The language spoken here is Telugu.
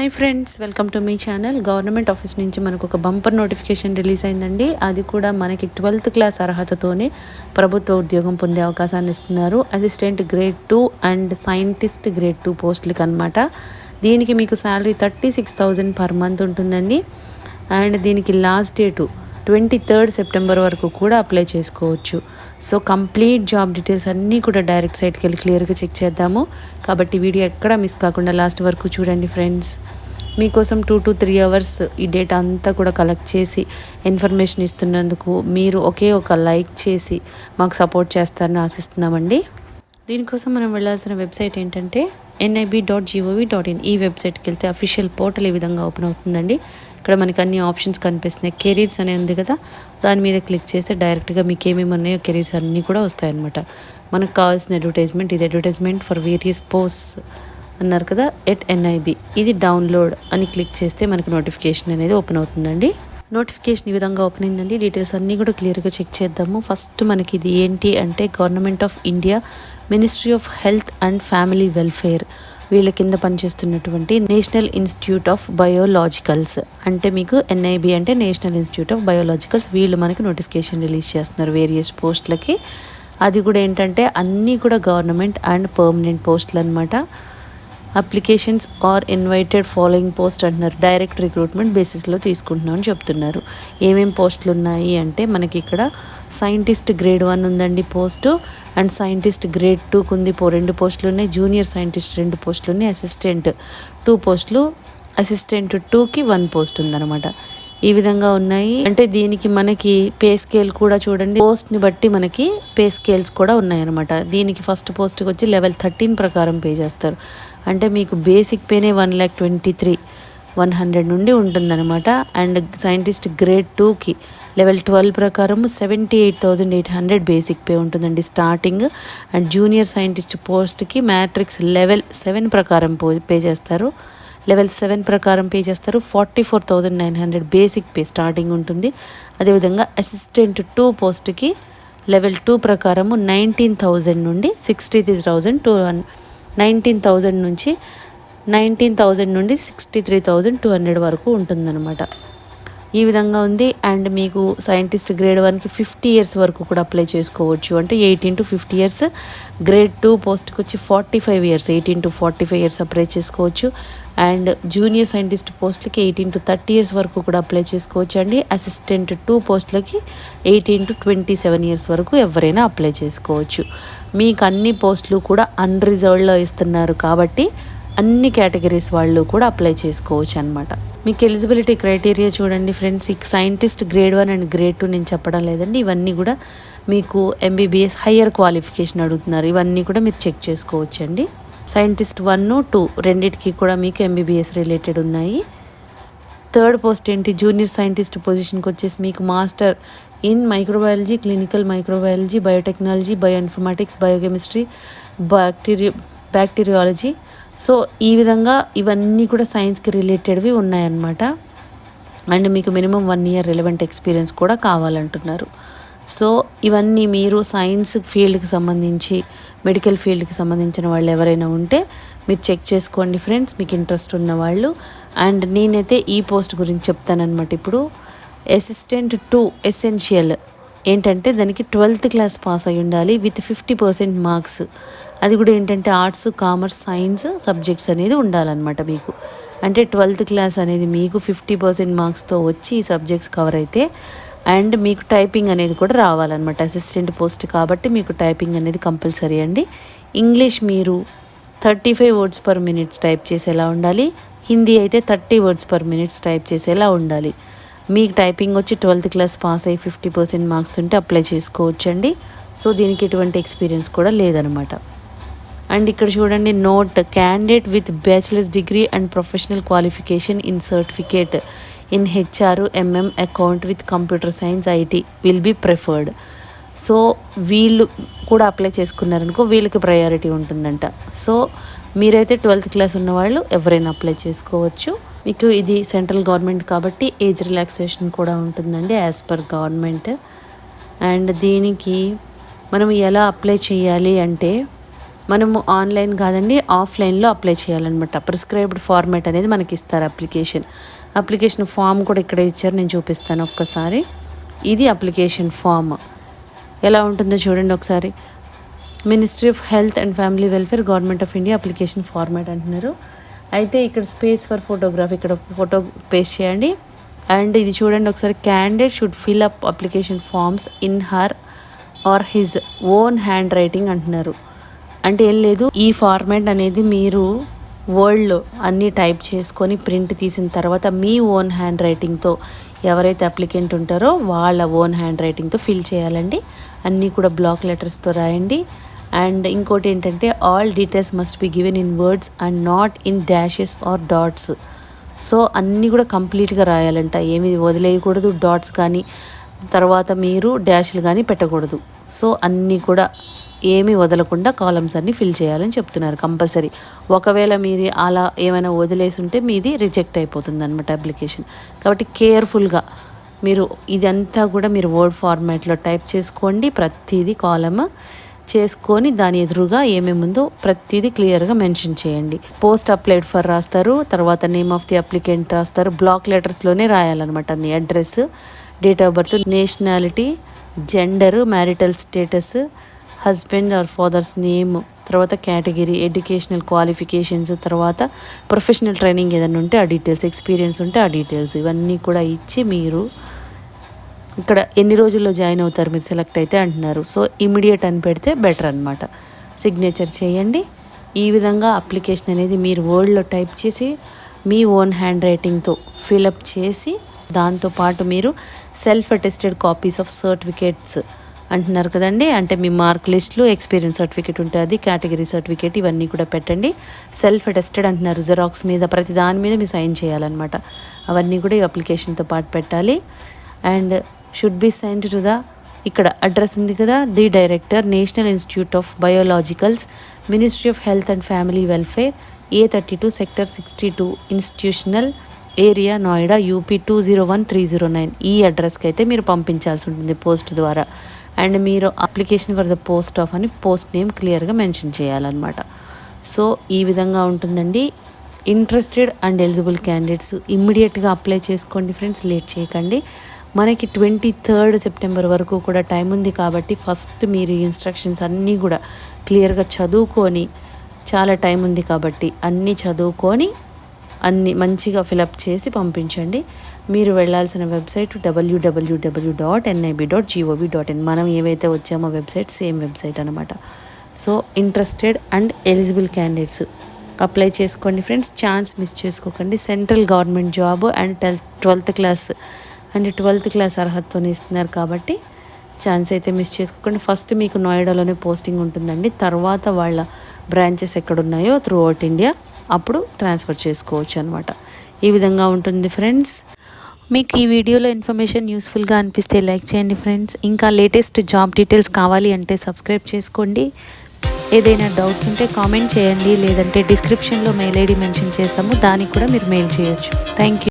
హాయ్ ఫ్రెండ్స్ వెల్కమ్ టు మీ ఛానల్ గవర్నమెంట్ ఆఫీస్ నుంచి మనకు ఒక బంపర్ నోటిఫికేషన్ రిలీజ్ అయిందండి. అది కూడా మనకి ట్వెల్త్ క్లాస్ అర్హతతోనే ప్రభుత్వ ఉద్యోగం పొందే అవకాశాన్ని ఇస్తున్నారు. Assistant grade two and scientist grade two పోస్టులకు అనమాట దీనికి మీకు salary thirty six thousand per month ఉంటుందండి. అండ్ దీనికి last date twenty third September వరకు కూడా అప్లై చేసుకోవచ్చు. సో కంప్లీట్ జాబ్ డీటెయిల్స్ అన్నీ కూడా డైరెక్ట్ సైట్కి వెళ్ళి క్లియర్గా చెక్ చేద్దాము. కాబట్టి వీడియో ఎక్కడా మిస్ కాకుండా లాస్ట్ వరకు చూడండి ఫ్రెండ్స్. మీకోసం టూ టు త్రీ అవర్స్ ఈ డేటా అంతా కూడా కలెక్ట్ చేసి ఇన్ఫర్మేషన్ ఇస్తున్నందుకు మీరు ఒకే ఒక లైక్ చేసి మాకు సపోర్ట్ చేస్తారని ఆశిస్తున్నామండి. దీనికోసం మనం వెళ్ళాల్సిన వెబ్సైట్ ఏంటంటే NIB dot GOV dot in ఈ వెబ్సైట్కి వెళ్తే అఫీషియల్ పోర్టల్ ఈ విధంగా ఓపెన్ అవుతుందండి. ఇక్కడ మనకి అన్ని ఆప్షన్స్ కనిపిస్తున్నాయి. కెరీర్స్ అనే ఉంది కదా దాని మీద క్లిక్ చేస్తే డైరెక్ట్గా మీకు ఏమేమి ఉన్నాయో కెరీర్స్ అన్నీ కూడా వస్తాయన్నమాట. మనకు కావాల్సిన అడ్వర్టైజ్మెంట్ ఇది అడ్వర్టైజ్మెంట్ ఫర్ వేరియస్ పోస్ట్స్ అన్నారు కదా ఎట్ ఎన్ఐబి ఇది డౌన్లోడ్ అని క్లిక్ చేస్తే మనకు నోటిఫికేషన్ అనేది ఓపెన్ అవుతుందండి. నోటిఫికేషన్ ఈ విధంగా ఓపెన్ అయిందండి. డీటెయిల్స్ అన్నీ కూడా క్లియర్గా చెక్ చేద్దాము. ఫస్ట్ మనకి ఇది ఏంటి అంటే government of India ministry of health and family welfare వీళ్ళ కింద పనిచేస్తున్నటువంటి నేషనల్ ఇన్స్టిట్యూట్ ఆఫ్ బయోలాజికల్స్ అంటే మీకు ఎన్ఐబి అంటే నేషనల్ ఇన్స్టిట్యూట్ ఆఫ్ బయోలాజికల్స్ వీళ్ళు మనకి నోటిఫికేషన్ రిలీజ్ చేస్తున్నారు వేరియస్ పోస్టులకి అది కూడా ఏంటంటే అన్నీ కూడా గవర్నమెంట్ అండ్ పర్మనెంట్ పోస్టులు అనమాట applications are invited following post అంటున్నారు. డైరెక్ట్ రిక్రూట్మెంట్ బేసిస్లో తీసుకుంటున్నామని చెప్తున్నారు. ఏమేం పోస్టులు ఉన్నాయి అంటే మనకి ఇక్కడ సైంటిస్ట్ గ్రేడ్ వన్ ఉందండి పోస్టు అండ్ సైంటిస్ట్ గ్రేడ్ టూకి ఉంది పో రెండు పోస్టులు ఉన్నాయి. జూనియర్ సైంటిస్ట్ రెండు పోస్టులు ఉన్నాయి. అసిస్టెంట్ టూ పోస్టులు అసిస్టెంట్ టూకి వన్ పోస్ట్ ఉందన్నమాట. ఈ విధంగా ఉన్నాయి. అంటే దీనికి మనకి పే స్కేల్ కూడా చూడండి. పోస్ట్ని బట్టి మనకి పే స్కేల్స్ కూడా ఉన్నాయన్నమాట. దీనికి ఫస్ట్ పోస్ట్కి వచ్చి లెవెల్ థర్టీన్ ప్రకారం పే చేస్తారు. అంటే మీకు బేసిక్ పేనే one lakh twenty three one hundred నుండి ఉంటుందన్నమాట. అండ్ సైంటిస్ట్ గ్రేడ్ టూకి లెవెల్ ట్వెల్వ్ ప్రకారం seventy eight thousand eight hundred basic pay ఉంటుందండి స్టార్టింగ్ అండ్ జూనియర్ సైంటిస్ట్ పోస్ట్కి మ్యాట్రిక్స్ లెవెల్ సెవెన్ ప్రకారం పే చేస్తారు. లెవెల్ సెవెన్ ప్రకారం పే చేస్తారు forty four thousand nine hundred basic pay starting ఉంటుంది. అదేవిధంగా అసిస్టెంట్ టూ పోస్ట్కి లెవెల్ టూ ప్రకారము నైన్టీన్ థౌజండ్ నుండి sixty three thousand two nineteen thousand నుంచి నైన్టీన్ థౌజండ్ నుండి sixty three thousand two hundred వరకు ఉంటుందన్నమాట. ఈ విధంగా ఉంది. అండ్ మీకు సైంటిస్ట్ గ్రేడ్ వన్కి ఫిఫ్టీ ఇయర్స్ వరకు కూడా అప్లై చేసుకోవచ్చు. అంటే eighteen to fifty years grade two పోస్ట్కి వచ్చి forty five years eighteen to forty five years apply చేసుకోవచ్చు అండ్ జూనియర్ సైంటిస్ట్ పోస్ట్లకి ఎయిటీన్ టు థర్టీ ఇయర్స్ వరకు కూడా అప్లై చేసుకోవచ్చు అండి. అసిస్టెంట్ టూ పోస్టులకి eighteen to twenty seven years వరకు ఎవరైనా అప్లై చేసుకోవచ్చు. మీకు అన్ని పోస్టులు కూడా అన్రిజర్వ్డ్లో ఇస్తున్నారు కాబట్టి అన్ని కేటగిరీస్ వాళ్ళు కూడా అప్లై చేసుకోవచ్చు అనమాట మీకు ఎలిజిబిలిటీ క్రైటీరియా చూడండి ఫ్రెండ్స్ ఈ scientist grade one and grade two నేను చెప్పడం లేదండి ఇవన్నీ కూడా మీకు ఎంబీబీఎస్ హయ్యర్ క్వాలిఫికేషన్ అడుగుతున్నారు. ఇవన్నీ కూడా మీరు చెక్ చేసుకోవచ్చండి. సైంటిస్ట్ వన్ టూ రెండిటికి కూడా మీకు ఎంబీబీఎస్ రిలేటెడ్ ఉన్నాయి. థర్డ్ పోస్ట్ ఏంటి? జూనియర్ సైంటిస్ట్ పొజిషన్కి వచ్చేసి మీకు master in microbiology clinical microbiology biotechnology bio informatics biochemistry bacteria bacteriology so ఈ విధంగా ఇవన్నీ కూడా సైన్స్కి రిలేటెడ్వి ఉన్నాయన్నమాట. అండ్ మీకు minimum one year relevant experience కూడా కావాలంటున్నారు. సో ఇవన్నీ మీరు సైన్స్ ఫీల్డ్కి సంబంధించి మెడికల్ ఫీల్డ్కి సంబంధించిన వాళ్ళు ఎవరైనా ఉంటే మీరు చెక్ చేసుకోండి ఫ్రెండ్స్ మీకు ఇంట్రెస్ట్ ఉన్న వాళ్ళు. అండ్ నేనైతే ఈ పోస్ట్ గురించి చెప్తానమాట ఇప్పుడు. అసిస్టెంట్ టు ఎసెన్షియల్ ఏంటంటే దానికి ట్వెల్త్ క్లాస్ పాస్ అయి ఉండాలి విత్ ఫిఫ్టీ పర్సెంట్ మార్క్స్. అది కూడా ఏంటంటే ఆర్ట్స్ కామర్స్ సైన్స్ సబ్జెక్ట్స్ అనేది ఉండాలన్నమాట మీకు. అంటే ట్వెల్త్ క్లాస్ అనేది మీకు ఫిఫ్టీ పర్సెంట్ మార్క్స్తో వచ్చి ఈ సబ్జెక్ట్స్ కవర్ అయితే అండ్ మీకు టైపింగ్ అనేది కూడా రావాలన్నమాట. అసిస్టెంట్ పోస్ట్ కాబట్టి మీకు టైపింగ్ అనేది కంపల్సరీ అండి. ఇంగ్లీష్ మీరు thirty five words per minutes type చేసేలా ఉండాలి. హిందీ అయితే thirty words per minutes type చేసేలా ఉండాలి. మీకు టైపింగ్ వచ్చి ట్వెల్త్ క్లాస్ పాస్ అయ్యి ఫిఫ్టీ పర్సెంట్ మార్క్స్ ఉంటే అప్లై చేసుకోవచ్చండి. సో దీనికి ఎటువంటి ఎక్స్పీరియన్స్ కూడా లేదనమాట అండ్ ఇక్కడ చూడండి note candidate with bachelor's degree and professional qualification in certificate in HR MM account with computer science IT will be preferred so వీళ్ళు కూడా అప్లై చేసుకున్నారనుకో వీళ్ళకి ప్రయారిటీ ఉంటుందంట. సో మీరైతే ట్వెల్త్ క్లాస్ ఉన్నవాళ్ళు ఎవరైనా అప్లై చేసుకోవచ్చు. మీకు ఇది సెంట్రల్ గవర్నమెంట్ కాబట్టి ఏజ్ రిలాక్సేషన్ కూడా ఉంటుందండి యాజ్ పర్ గవర్నమెంట్. అండ్ దీనికి మనం ఎలా అప్లై చేయాలి అంటే మనము ఆన్లైన్ కాదండి ఆఫ్లైన్లో అప్లై చేయాలన్నమాట. ప్రిస్క్రైబ్డ్ ఫార్మాట్ అనేది మనకి ఇస్తారు అప్లికేషన్ అప్లికేషన్ ఫామ్ కూడా ఇక్కడ ఇచ్చారు నేను చూపిస్తాను ఒక్కసారి. ఇది అప్లికేషన్ ఫామ్ ఎలా ఉంటుందో చూడండి ఒకసారి. Ministry of health and family welfare government of India application format అంటున్నారు. అయితే ఇక్కడ స్పేస్ ఫర్ ఫోటోగ్రాఫ్ ఇక్కడ ఫోటో పేస్ట్ చేయండి. అండ్ ఇది చూడండి ఒకసారి candidate should fill up application forms in her or his own hand writing అంటున్నారు. అంటే ఏం లేదు ఈ ఫార్మాట్ అనేది మీరు వర్డ్లో అన్నీ టైప్ చేసుకొని ప్రింట్ తీసిన తర్వాత మీ ఓన్ హ్యాండ్ రైటింగ్తో ఎవరైతే అప్లికెంట్ ఉంటారో వాళ్ళ ఓన్ హ్యాండ్ రైటింగ్తో ఫిల్ చేయాలండి. అన్నీ కూడా బ్లాక్ లెటర్స్తో రాయండి. అండ్ ఇంకోటి ఏంటంటే all details must be given in words and not in dashes or dots so అన్నీ కూడా కంప్లీట్గా రాయాలంట. ఏమి వదిలేయకూడదు డాట్స్ కానీ తర్వాత మీరు డాష్లు కానీ పెట్టకూడదు. సో అన్నీ కూడా ఏమీ వదలకుండా కాలమ్స్ అన్నీ ఫిల్ చేయాలని చెప్తున్నారు కంపల్సరీ ఒకవేళ మీరు అలా ఏమైనా వదిలేసి ఉంటే మీది రిజెక్ట్ అయిపోతుంది అనమాట అప్లికేషన్ కాబట్టి కేర్ఫుల్గా మీరు ఇదంతా కూడా మీరు వర్డ్ ఫార్మాట్లో టైప్ చేసుకోండి. ప్రతిదీ కాలమ్ చేసుకొని దాని ఎదురుగా ఏమేమి ఉందో ప్రతిదీ క్లియర్గా మెన్షన్ చేయండి. పోస్ట్ అప్లైడ్ ఫర్ రాస్తారు తర్వాత నేమ్ ఆఫ్ ది అప్లికెంట్ రాస్తారు బ్లాక్ లెటర్స్లోనే రాయాలన్నమాట అన్ని. Address date of birth nationality gender marital status husband or father's name తర్వాత కేటగిరీ ఎడ్యుకేషనల్ క్వాలిఫికేషన్స్ తర్వాత ప్రొఫెషనల్ ట్రైనింగ్ ఏదైనా ఉంటే ఆ డీటెయిల్స్ ఎక్స్పీరియన్స్ ఉంటే ఆ డీటెయిల్స్ ఇవన్నీ కూడా ఇచ్చి మీరు ఇక్కడ ఎన్ని రోజుల్లో జాయిన్ అవుతారు మీరు సెలెక్ట్ అయితే అంటున్నారు. సో ఇమీడియట్ అని పెడితే బెటర్ అనమాట సిగ్నేచర్ చేయండి. ఈ విధంగా అప్లికేషన్ అనేది మీరు వర్డ్లో టైప్ చేసి మీ ఓన్ హ్యాండ్ రైటింగ్తో ఫిలప్ చేసి దాంతోపాటు మీరు self attested copies of certificates అంటున్నారు కదండి. అంటే మీ మార్క్ లిస్టులు ఎక్స్పీరియన్స్ సర్టిఫికేట్ ఉంటుంది కేటగిరీ సర్టిఫికేట్ ఇవన్నీ కూడా పెట్టండి. సెల్ఫ్ అటెస్టెడ్ అంటున్నారు జెరాక్స్ మీద ప్రతి దాని మీద మీరు సైన్ చేయాలన్నమాట. అవన్నీ కూడా ఈ అప్లికేషన్తో పాటు పెట్టాలి. And should be send to the ఇక్కడ అడ్రస్ ఉంది కదా the director national institute of biologicals ministry of health and family welfare A thirty two sector sixty two institutional area Noida UP two zero one three zero nine ఈ అడ్రస్కి అయితే మీరు పంపించాల్సి ఉంటుంది పోస్ట్ ద్వారా. అండ్ మీరు application for the post of అని పోస్ట్ నేమ్ క్లియర్గా మెన్షన్ చేయాలన్నమాట. సో ఈ విధంగా ఉంటుందండి. ఇంట్రెస్టెడ్ అండ్ ఎలిజిబుల్ క్యాండిడేట్స్ ఇమ్మీడియట్గా అప్లై చేసుకోండి ఫ్రెండ్స్ లేట్ చేయకండి. మనకి ట్వంటీ థర్డ్ సెప్టెంబర్ వరకు కూడా టైం ఉంది కాబట్టి ఫస్ట్ మీరు ఇన్స్ట్రక్షన్స్ అన్నీ కూడా క్లియర్గా చదువుకొని చాలా టైం ఉంది కాబట్టి అన్నీ చదువుకొని అన్ని మంచిగా ఫిలప్ చేసి పంపించండి. మీరు వెళ్ళాల్సిన website WWW dot NIB dot GOV dot in మనం ఏవైతే వచ్చామో వెబ్సైట్ సేమ్ వెబ్సైట్ అనమాట so interested and eligible candidates apply చేసుకోండి ఫ్రెండ్స్. ఛాన్స్ మిస్ చేసుకోకండి. Central government job and tenth twelfth class and twelfth class అర్హతతో ఇస్తున్నారు కాబట్టి ఛాన్స్ అయితే మిస్ చేసుకోకండి. ఫస్ట్ మీకు నోయిడాలోనే పోస్టింగ్ ఉంటుందండి. తర్వాత వాళ్ళ బ్రాంచెస్ ఎక్కడున్నాయో త్రూ అవుట్ ఇండియా అప్పుడు ట్రాన్స్ఫర్ చేసుకోవచ్చు అనమాట ఈ విధంగా ఉంటుంది ఫ్రెండ్స్. మీకు ఈ వీడియోలో ఇన్ఫర్మేషన్ యూస్ఫుల్గా అనిపిస్తే లైక్ చేయండి ఫ్రెండ్స్. ఇంకా లేటెస్ట్ జాబ్ డీటెయిల్స్ కావాలి అంటే సబ్స్క్రైబ్ చేసుకోండి. ఏదైనా డౌట్స్ ఉంటే కామెంట్ చేయండి. లేదంటే డిస్క్రిప్షన్లో మెయిల్ ఐడి మెన్షన్ చేసాము దానికి కూడా మీరు మెయిల్ చేయొచ్చు. Thank you